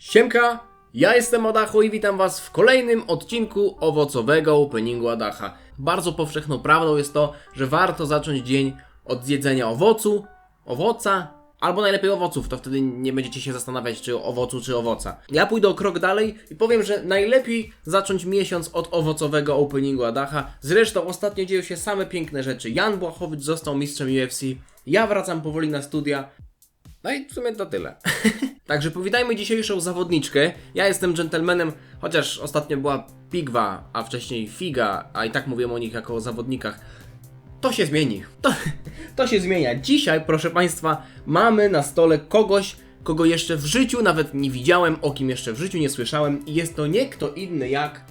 Siemka, ja jestem Adacho i witam Was w kolejnym odcinku owocowego openingu Adacha. Bardzo powszechną prawdą jest to, że warto zacząć dzień od zjedzenia owocu, owoca, albo najlepiej owoców, to wtedy nie będziecie się zastanawiać czy owocu, czy owoca. Ja pójdę o krok dalej i powiem, że najlepiej zacząć miesiąc od owocowego openingu Adacha. Zresztą ostatnio dzieją się same piękne rzeczy. Jan Błachowicz został mistrzem UFC, ja wracam powoli na studia, no i w sumie to tyle. Także powitajmy dzisiejszą zawodniczkę. Ja jestem gentlemanem, chociaż ostatnio była Pigwa, a wcześniej Figa, a i tak mówię o nich jako o zawodnikach. To się zmieni. To, to się zmienia. Dzisiaj, proszę Państwa, mamy na stole kogoś, kogo jeszcze w życiu nawet nie widziałem, o kim jeszcze w życiu nie słyszałem. I jest to nie kto inny jak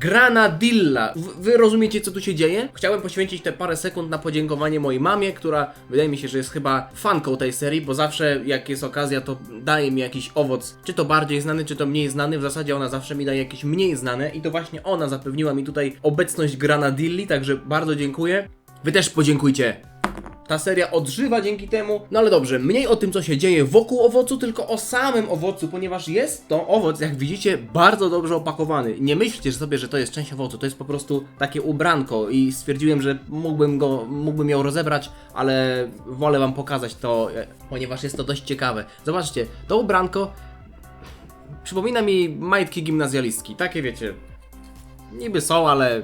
Granadilla. Wy rozumiecie, co tu się dzieje? Chciałem poświęcić te parę sekund na podziękowanie mojej mamie, która wydaje mi się, że jest chyba fanką tej serii, bo zawsze jak jest okazja, to daje mi jakiś owoc, czy to bardziej znany, czy to mniej znany. W zasadzie ona zawsze mi daje jakieś mniej znane i to właśnie ona zapewniła mi tutaj obecność Granadilli, także bardzo dziękuję. Wy też podziękujcie ta seria odżywa dzięki temu. No ale dobrze, mniej o tym, co się dzieje wokół owocu, tylko o samym owocu, ponieważ jest to owoc, jak widzicie, bardzo dobrze opakowany. Nie myślcie sobie, że to jest część owocu, to jest po prostu takie ubranko i stwierdziłem, że mógłbym go, mógłbym ją rozebrać, ale wolę wam pokazać to, e, ponieważ jest to dość ciekawe. Zobaczcie, to ubranko przypomina mi majtki gimnazjalistki, takie wiecie, niby są, ale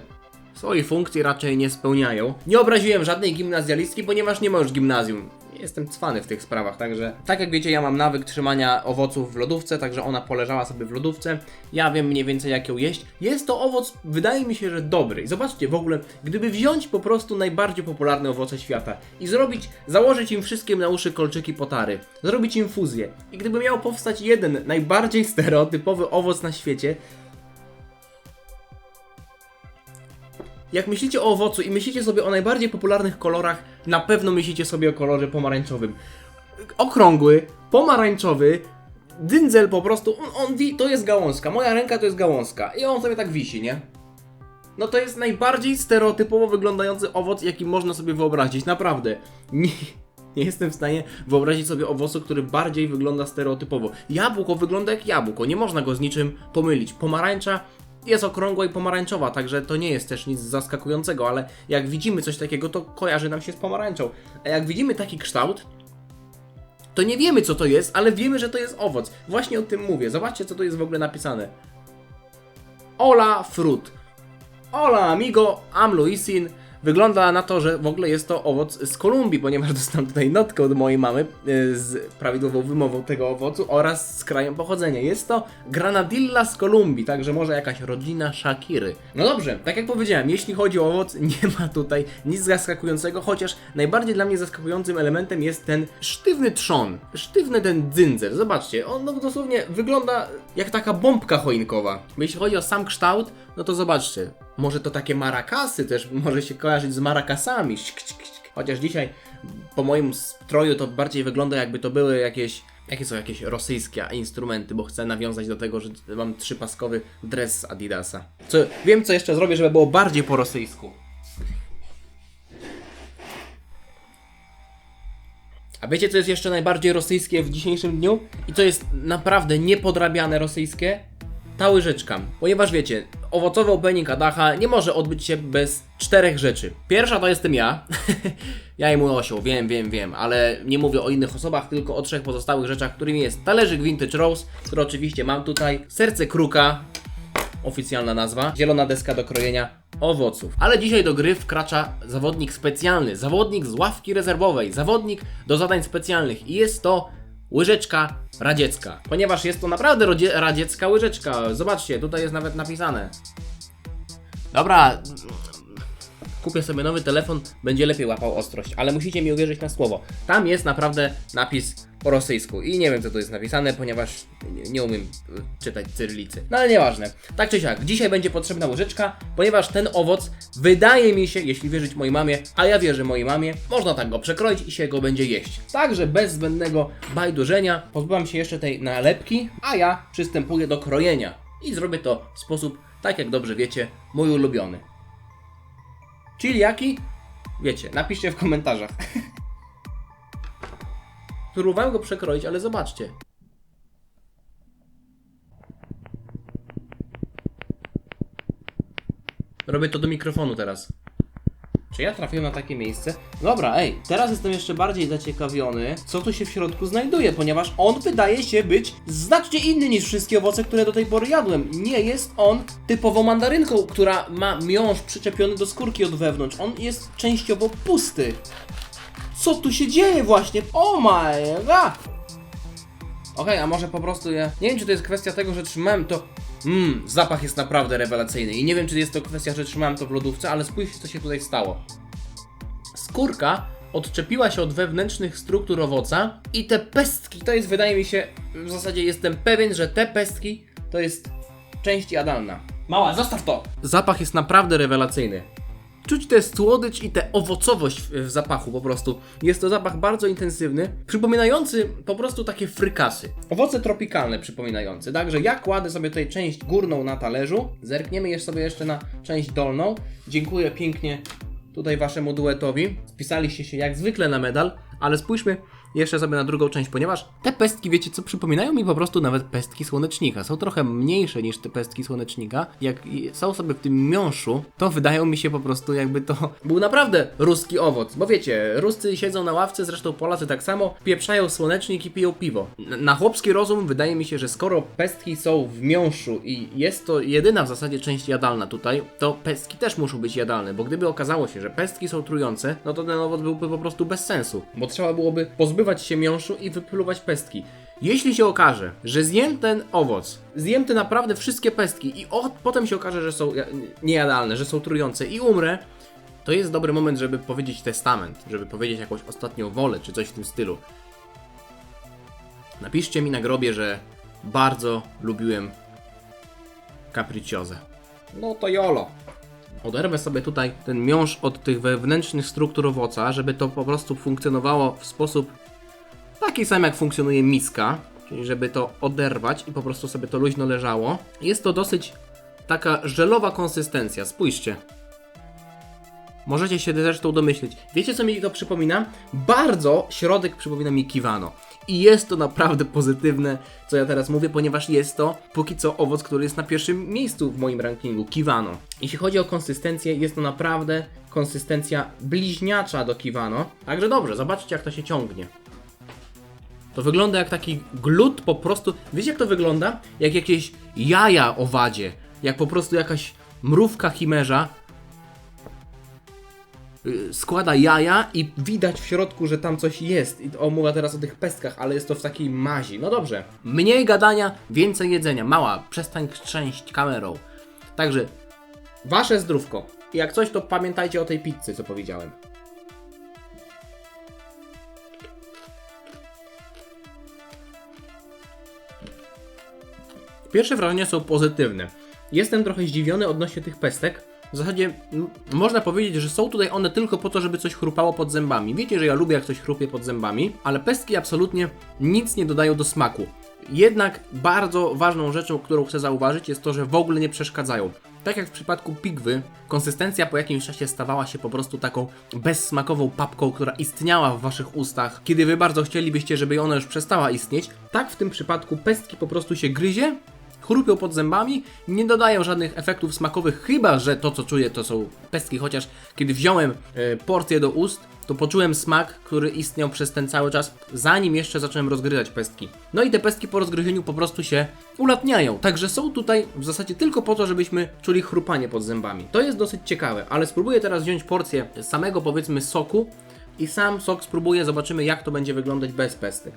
swojej funkcji raczej nie spełniają. Nie obraziłem żadnej gimnazjalistki, ponieważ nie ma już gimnazjum. Jestem cwany w tych sprawach, także tak jak wiecie, ja mam nawyk trzymania owoców w lodówce, także ona poleżała sobie w lodówce. Ja wiem mniej więcej jak ją jeść. Jest to owoc, wydaje mi się, że dobry. Zobaczcie, w ogóle, gdyby wziąć po prostu najbardziej popularne owoce świata i zrobić, założyć im wszystkim na uszy kolczyki potary, zrobić im fuzję i gdyby miał powstać jeden najbardziej stereotypowy owoc na świecie, Jak myślicie o owocu i myślicie sobie o najbardziej popularnych kolorach, na pewno myślicie sobie o kolorze pomarańczowym. Okrągły, pomarańczowy, dyndzel po prostu, on, on to jest gałązka, moja ręka to jest gałązka i on sobie tak wisi, nie? No to jest najbardziej stereotypowo wyglądający owoc, jaki można sobie wyobrazić, naprawdę. Nie, nie jestem w stanie wyobrazić sobie owocu, który bardziej wygląda stereotypowo. Jabłko wygląda jak jabłko, nie można go z niczym pomylić. Pomarańcza jest okrągła i pomarańczowa, także to nie jest też nic zaskakującego, ale jak widzimy coś takiego, to kojarzy nam się z pomarańczą. A jak widzimy taki kształt, to nie wiemy co to jest, ale wiemy, że to jest owoc. Właśnie o tym mówię. Zobaczcie, co tu jest w ogóle napisane. Ola fruit. Hola amigo, am Luisin. Wygląda na to, że w ogóle jest to owoc z Kolumbii, ponieważ dostałem tutaj notkę od mojej mamy y, z prawidłową wymową tego owocu oraz z krajem pochodzenia. Jest to Granadilla z Kolumbii, także może jakaś rodzina Shakiry. No dobrze, tak jak powiedziałem, jeśli chodzi o owoc, nie ma tutaj nic zaskakującego, chociaż najbardziej dla mnie zaskakującym elementem jest ten sztywny trzon, sztywny ten dzyndzel. Zobaczcie, on no, dosłownie wygląda jak taka bombka choinkowa. Jeśli chodzi o sam kształt, no to zobaczcie, może to takie marakasy też może się kojarzyć z marakasami. Chociaż dzisiaj po moim stroju to bardziej wygląda jakby to były jakieś Jakie są jakieś rosyjskie instrumenty, bo chcę nawiązać do tego, że mam trzypaskowy dres Adidasa. Co, wiem, co jeszcze zrobię, żeby było bardziej po rosyjsku. A wiecie, co jest jeszcze najbardziej rosyjskie w dzisiejszym dniu? I co jest naprawdę niepodrabiane rosyjskie? Ta łyżeczka. Ponieważ wiecie, owocowy opening Adacha nie może odbyć się bez czterech rzeczy. Pierwsza to jestem ja. ja i mój osioł, wiem, wiem, wiem, ale nie mówię o innych osobach, tylko o trzech pozostałych rzeczach, którymi jest talerzyk Vintage Rose, który oczywiście mam tutaj, serce kruka, oficjalna nazwa, zielona deska do krojenia owoców. Ale dzisiaj do gry wkracza zawodnik specjalny, zawodnik z ławki rezerwowej, zawodnik do zadań specjalnych i jest to łyżeczka radziecka. Ponieważ jest to naprawdę radziecka łyżeczka. Zobaczcie, tutaj jest nawet napisane. Dobra, kupię sobie nowy telefon, będzie lepiej łapał ostrość, ale musicie mi uwierzyć na słowo. Tam jest naprawdę napis po rosyjsku i nie wiem co tu jest napisane, ponieważ nie, umiem y, czytać cyrylicy. No ale nieważne. Tak czy siak, dzisiaj będzie potrzebna łyżeczka, ponieważ ten owoc wydaje mi się, jeśli wierzyć mojej mamie, a ja wierzę mojej mamie, można tak go przekroić i się go będzie jeść. Także bez zbędnego bajdurzenia pozbyłam się jeszcze tej nalepki, a ja przystępuję do krojenia. I zrobię to w sposób, tak jak dobrze wiecie, mój ulubiony. Czyli jaki? Wiecie, napiszcie w komentarzach. Próbowałem go przekroić, ale zobaczcie. Robię to do mikrofonu teraz. Czy ja trafiłem na takie miejsce? Dobra, ej, teraz jestem jeszcze bardziej zaciekawiony, co tu się w środku znajduje, ponieważ on wydaje się być znacznie inny niż wszystkie owoce, które do tej pory jadłem. Nie jest on typową mandarynką, która ma miąższ przyczepiony do skórki od wewnątrz. On jest częściowo pusty. Co tu się dzieje właśnie? Oh my god! Okej, a może po prostu ja... Nie wiem, czy to jest kwestia tego, że trzymałem to... Mmm, zapach jest naprawdę rewelacyjny i nie wiem, czy jest to kwestia, że trzymałem to w lodówce, ale spójrzcie, co się tutaj stało. Skórka odczepiła się od wewnętrznych struktur owoca i te pestki, to jest, wydaje mi się, w zasadzie jestem pewien, że te pestki to jest część jadalna. Mała, zostaw to! Zapach jest naprawdę rewelacyjny. Czuć tę słodycz i tę owocowość w, zapachu po prostu. Jest to zapach bardzo intensywny, przypominający po prostu takie frykasy. Owoce tropikalne przypominające. Także ja kładę sobie tutaj część górną na talerzu. Zerkniemy jeszcze sobie jeszcze na część dolną. Dziękuję pięknie tutaj waszemu duetowi. Spisaliście się jak zwykle na medal, ale spójrzmy jeszcze sobie na drugą część, ponieważ te pestki, wiecie co, przypominają mi po prostu nawet pestki słonecznika. Są trochę mniejsze niż te pestki słonecznika. Jak są sobie w tym miąższu, to wydają mi się po prostu jakby to był naprawdę ruski owoc. Bo wiecie, Ruscy siedzą na ławce, zresztą Polacy tak samo, pieprzają słonecznik i piją piwo. Na chłopski rozum wydaje mi się, że skoro pestki są w miąższu i jest to jedyna w zasadzie część jadalna tutaj, to pestki też muszą być jadalne, bo gdyby okazało się, że pestki są trujące, no to ten owoc byłby po prostu bez sensu, bo trzeba byłoby pozbywać się miąższu i wypluwać pestki. Jeśli się okaże, że zjem ten owoc, zjem te naprawdę wszystkie pestki i o, potem się okaże, że są ja- niejadalne, że są trujące i umrę, to jest dobry moment, żeby powiedzieć testament, żeby powiedzieć jakąś ostatnią wolę, czy coś w tym stylu. Napiszcie mi na grobie, że bardzo lubiłem capricciozę. No to jolo. Oderwę sobie tutaj ten miąższ od tych wewnętrznych struktur owoca, żeby to po prostu funkcjonowało w sposób taki sam jak funkcjonuje miska, czyli żeby to oderwać i po prostu sobie to luźno leżało. Jest to dosyć taka żelowa konsystencja, spójrzcie. Możecie się zresztą domyśleć. Wiecie co mi to przypomina? Bardzo środek przypomina mi kiwano. I jest to naprawdę pozytywne, co ja teraz mówię, ponieważ jest to póki co owoc, który jest na pierwszym miejscu w moim rankingu kiwano. Jeśli chodzi o konsystencję, jest to naprawdę konsystencja bliźniacza do kiwano. Także dobrze, zobaczcie jak to się ciągnie. To wygląda jak taki glut po prostu. Wiecie jak to wygląda? Jak jakieś jaja owadzie. Jak po prostu jakaś mrówka chimerza składa jaja i widać w środku, że tam coś jest. I o, mówię teraz o tych pestkach, ale jest to w takiej mazi. No dobrze. Mniej gadania, więcej jedzenia. Mała, przestań trzęść kamerą. Także, wasze zdrówko. Jak coś, to pamiętajcie o tej pizzy, co powiedziałem. Pierwsze wrażenia są pozytywne. Jestem trochę zdziwiony odnośnie tych pestek. W zasadzie można powiedzieć, że są tutaj one tylko po to, żeby coś chrupało pod zębami. Wiecie, że ja lubię jak coś chrupie pod zębami, ale pestki absolutnie nic nie dodają do smaku. Jednak bardzo ważną rzeczą, którą chcę zauważyć, jest to, że w ogóle nie przeszkadzają. Tak jak w przypadku pigwy, konsystencja po jakimś czasie stawała się po prostu taką bezsmakową papką, która istniała w waszych ustach, kiedy wy bardzo chcielibyście, żeby ona już przestała istnieć. Tak w tym przypadku pestki po prostu się gryzie, chrupią pod zębami, nie dodają żadnych efektów smakowych, chyba że to co czuję to są pestki, chociaż kiedy wziąłem e, porcję do ust, to poczułem smak, który istniał przez ten cały czas, zanim jeszcze zacząłem rozgryzać pestki. No i te pestki po rozgryzieniu po prostu się ulatniają, także są tutaj w zasadzie tylko po to, żebyśmy czuli chrupanie pod zębami. To jest dosyć ciekawe, ale spróbuję teraz wziąć porcję samego powiedzmy soku i sam sok spróbuję, zobaczymy jak to będzie wyglądać bez pestek.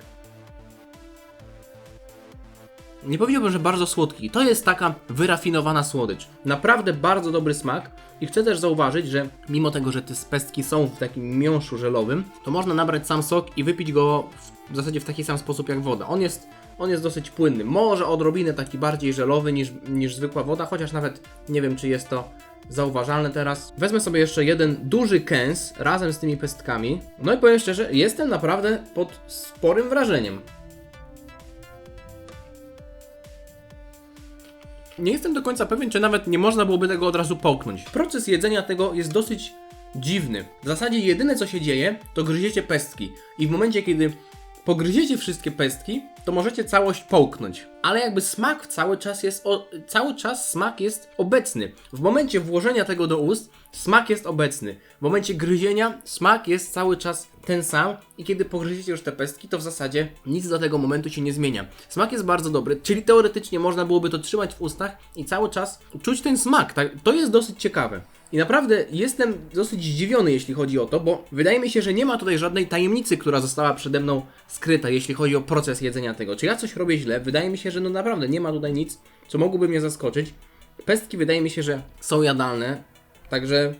Nie powiedziałbym, że bardzo słodki. To jest taka wyrafinowana słodycz. Naprawdę bardzo dobry smak. I chcę też zauważyć, że mimo tego, że te pestki są w takim miąższu żelowym, to można nabrać sam sok i wypić go w, zasadzie w taki sam sposób jak woda. On jest, on jest dosyć płynny. Może odrobinę taki bardziej żelowy niż, niż zwykła woda, chociaż nawet nie wiem, czy jest to zauważalne teraz. Wezmę sobie jeszcze jeden duży kęs razem z tymi pestkami. No i powiem szczerze, jestem naprawdę pod sporym wrażeniem. Nie jestem do końca pewien, czy nawet nie można byłoby tego od razu połknąć. Proces jedzenia tego jest dosyć dziwny. W zasadzie jedyne co się dzieje, to gryziecie pestki. I w momencie, kiedy pogryziecie wszystkie pestki, to możecie całość połknąć. Ale jakby smak cały czas jest, o, cały czas smak jest obecny. W momencie włożenia tego do ust, smak jest obecny. W momencie gryzienia, smak jest cały czas ten sam i kiedy pogryziecie już te pestki, to w zasadzie nic do tego momentu się nie zmienia. Smak jest bardzo dobry, czyli teoretycznie można byłoby to trzymać w ustach i cały czas czuć ten smak. Tak? To jest dosyć ciekawe. I naprawdę jestem dosyć zdziwiony, jeśli chodzi o to, bo wydaje mi się, że nie ma tutaj żadnej tajemnicy, która została przede mną skryta, jeśli chodzi o proces jedzenia tego. Czy ja coś robię źle? Wydaje mi się, że no naprawdę nie ma tutaj nic, co mogłoby mnie zaskoczyć. Pestki wydaje mi się, że są jadalne, także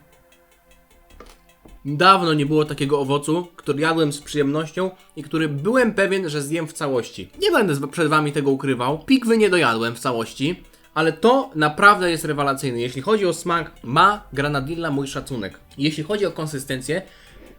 Dawno nie było takiego owocu, który jadłem z przyjemnością i który byłem pewien, że zjem w całości. Nie będę przed wami tego ukrywał. Pikwy nie dojadłem w całości, ale to naprawdę jest rewelacyjne. Jeśli chodzi o smak, ma granadilla mój szacunek. Jeśli chodzi o konsystencję,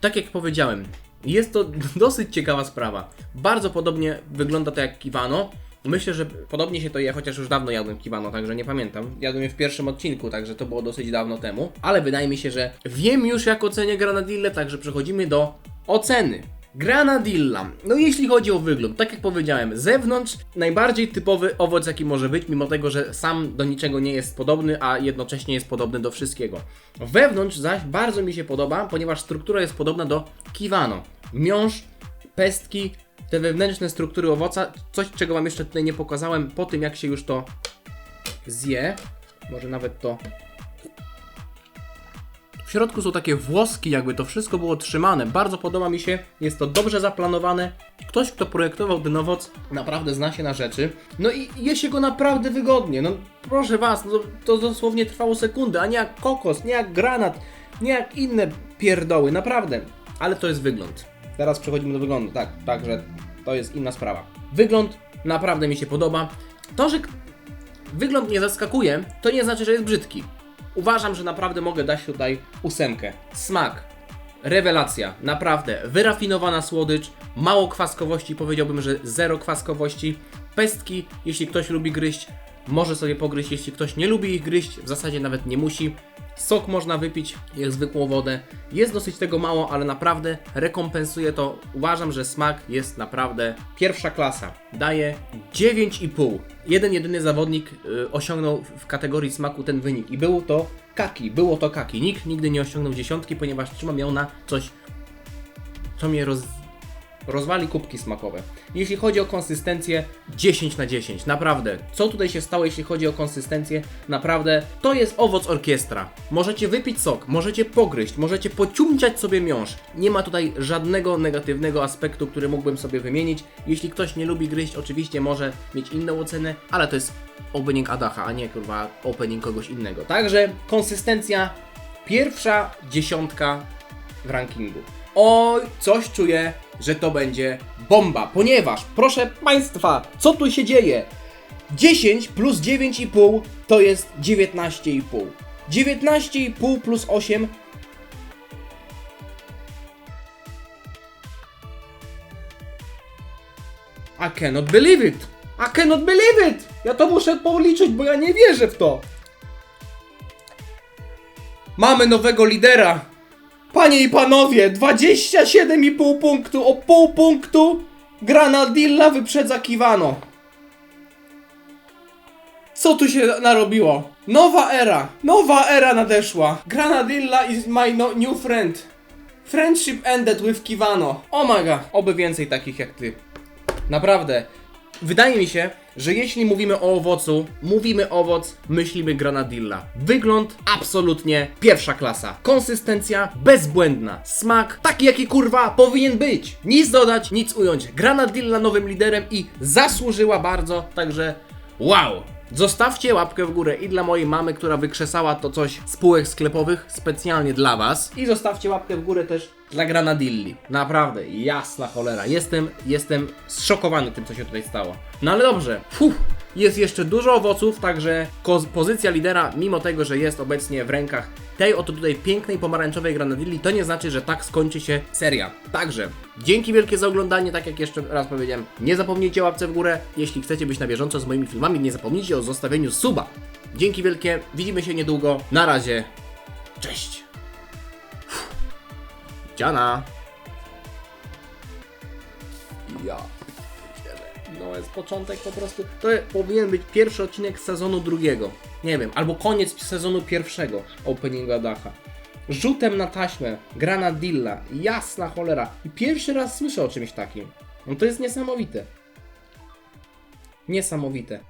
tak jak powiedziałem, jest to dosyć ciekawa sprawa. Bardzo podobnie wygląda to jak kiwano. Myślę, że podobnie się to je, chociaż już dawno jadłem kiwano, także nie pamiętam. Jadłem je w pierwszym odcinku, także to było dosyć dawno temu. Ale wydaje mi się, że wiem już jak ocenię granadillę, także przechodzimy do oceny. Granadilla. No jeśli chodzi o wygląd, tak jak powiedziałem, zewnątrz najbardziej typowy owoc jaki może być, mimo tego, że sam do niczego nie jest podobny, a jednocześnie jest podobny do wszystkiego. Wewnątrz zaś bardzo mi się podoba, ponieważ struktura jest podobna do kiwano. Miąższ, pestki, te wewnętrzne struktury owoca, coś czego wam jeszcze tutaj nie pokazałem po tym jak się już to zje. Może nawet to w środku są takie włoski, jakby to wszystko było trzymane. Bardzo podoba mi się, jest to dobrze zaplanowane. Ktoś, kto projektował ten owoc, naprawdę zna się na rzeczy. No i je się go naprawdę wygodnie. No proszę was, no, to dosłownie trwało sekundę, a nie jak kokos, nie jak granat, nie jak inne pierdoły, naprawdę. Ale to jest wygląd. Teraz przechodzimy do wyglądu, tak, także to jest inna sprawa. Wygląd naprawdę mi się podoba. To, że wygląd nie zaskakuje, to nie znaczy, że jest brzydki. Uważam, że naprawdę mogę dać tutaj ósemkę. Smak. Rewelacja, naprawdę. Wyrafinowana słodycz, mało kwaskowości, powiedziałbym, że zero kwaskowości. Pestki, jeśli ktoś lubi gryźć, może sobie pogryźć, jeśli ktoś nie lubi ich gryźć, w zasadzie nawet nie musi. Sok można wypić jak zwykłą wodę. Jest dosyć tego mało, ale naprawdę rekompensuje to. Uważam, że smak jest naprawdę pierwsza klasa. Daje 9,5. Jeden jedyny zawodnik y, osiągnął w- kategorii smaku ten wynik i było to Kaki. Było to Kaki. Nikt nigdy nie osiągnął dziesiątki, ponieważ trzymam ją na coś, co mnie roz, rozwali kubki smakowe. Jeśli chodzi o konsystencję, 10 na 10, naprawdę. Co tutaj się stało, jeśli chodzi o konsystencję? Naprawdę, to jest owoc orkiestra. Możecie wypić sok, możecie pogryźć, możecie pociumciać sobie miąższ. Nie ma tutaj żadnego negatywnego aspektu, który mógłbym sobie wymienić. Jeśli ktoś nie lubi gryźć, oczywiście może mieć inną ocenę, ale to jest opening Adacha, a nie kurwa opening kogoś innego. Także konsystencja pierwsza dziesiątka w rankingu. Oj, coś czuję, że to będzie bomba, ponieważ, proszę Państwa, co tu się dzieje? 10 plus 9,5 to jest 19,5. 19,5 plus 8 I cannot believe it! I cannot believe it! Ja to muszę policzyć, bo ja nie wierzę w to! Mamy nowego lidera! Panie i panowie, 27,5 punktu, o pół punktu Granadilla wyprzedza Kiwano. Co tu się narobiło? Nowa era, nowa era nadeszła. Granadilla is my no new friend. Friendship ended with Kiwano. Oh my god, oby więcej takich jak ty. Naprawdę. Wydaje mi się, że jeśli mówimy o owocu, mówimy owoc, myślimy granadilla. Wygląd absolutnie pierwsza klasa. Konsystencja bezbłędna. Smak taki jaki kurwa powinien być. Nic dodać, nic ująć. Granadilla nowym liderem i zasłużyła bardzo, także wow. Zostawcie łapkę w górę i dla mojej mamy, która wykrzesała to coś z półek sklepowych specjalnie dla was. I zostawcie łapkę w górę też dla Granadilli. Naprawdę, jasna cholera. Jestem, jestem zszokowany tym, co się tutaj stało. No ale dobrze, Fuh. Jest jeszcze dużo owoców, także pozycja lidera, mimo tego, że jest obecnie w rękach tej oto tutaj pięknej pomarańczowej granadilli, to nie znaczy, że tak skończy się seria. Także, dzięki wielkie za oglądanie, tak jak jeszcze raz powiedziałem, nie zapomnijcie łapce w górę, jeśli chcecie być na bieżąco z moimi filmami, nie zapomnijcie o zostawieniu suba. Dzięki wielkie, widzimy się niedługo, na razie, cześć! Dziana! ja. No jest początek po prostu. To powinien być pierwszy odcinek sezonu drugiego. Nie wiem, albo koniec sezonu pierwszego openinga Dacha. Rzutem na taśmę, granadilla, jasna cholera. I pierwszy raz słyszę o czymś takim. No to jest niesamowite. Niesamowite.